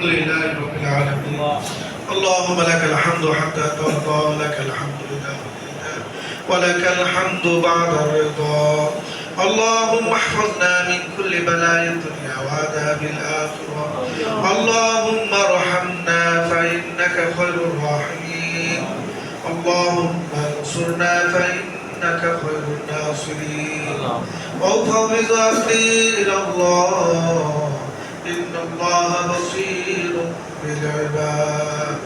الحمد لله رب العالمين اللهم لك الحمد حتى ترضى ولك الحمد إذا رضيت ولك الحمد بعد الرضا اللهم احفظنا من كل بلايا الدنيا وعذاب الآخرة اللهم ارحمنا فإنك خير الراحمين اللهم انصرنا فإنك خير الناصرين وفوض أمري إلى الله إن الله بصير بالعباد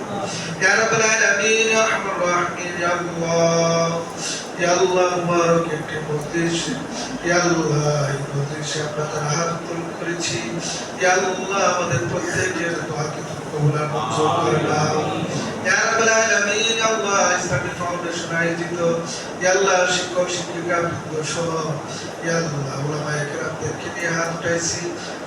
يا رب العالمين يا أرحم الراحمين يا الله يا الله মুবারক একটি মজলিস ইয়া আল্লাহ এই মজলিসে আমরা তার হাত কবুল করেছি ইয়া আল্লাহ আমাদের প্রত্যেকের দোয়াকে তুমি কবুল আর মঞ্জুর করে নাও ইয়া রাব্বাল আলামিন ইয়া আল্লাহ ইসলামিক ফাউন্ডেশন আয়োজিত ইয়া আল্লাহ শিক্ষক শিক্ষিকা বৃন্দ সহ ইয়া আল্লাহ উলামায়ে কেরামদেরকে নিয়ে হাত উঠাইছি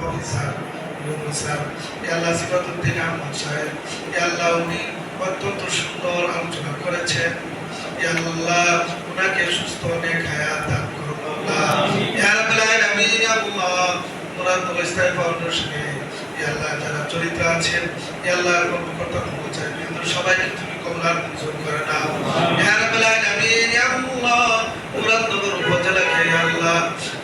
অফিসার স্যার ইয়া আল্লাহ সিফাতুদ্দিন আহমদ সাহেব আল্লাহ উনি অত্যন্ত সুন্দর আলোচনা করেছেন আল্লাহ উনাকে সুস্থ অনেক হায়াত দান করো মৌলা রাব্বাল আলামিন আল্লাহ মুরাদুল ইসলাম ফাউন্ডেশনে আল্লাহ যারা জড়িত আছেন আল্লাহ কর্মকর্তা কর্মচারী বৃন্দ সবাইকে তুমি কবুলার মঞ্জুর করে নাও রাব্বাল আলামিন আল্লাহ মুরাদনগর উপজেলাকে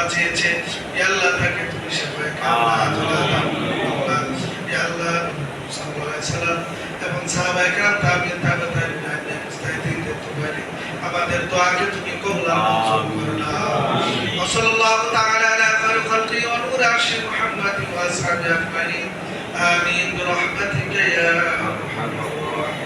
দোয়া চেয়েছে আল্লাহ তাকে তুমি সেবায় খেলাধুলা দান করো আল্লাহ সাল্লাম এবং সাহাবা একরাম তাবিন তাবে তাবিনদের তোমারে আমাদের দোয়াকে তুমি কবুল মঞ্জুর করে নাও। সাল্লাল্লাহু তাআলা আলা খায়রুল খালকি ওয়া নূর আরশি মুহাম্মাদি ওয়া আসহাবি আজমাইন। আমিন, বিরহমাতিকা ইয়া আরহামার রাহিম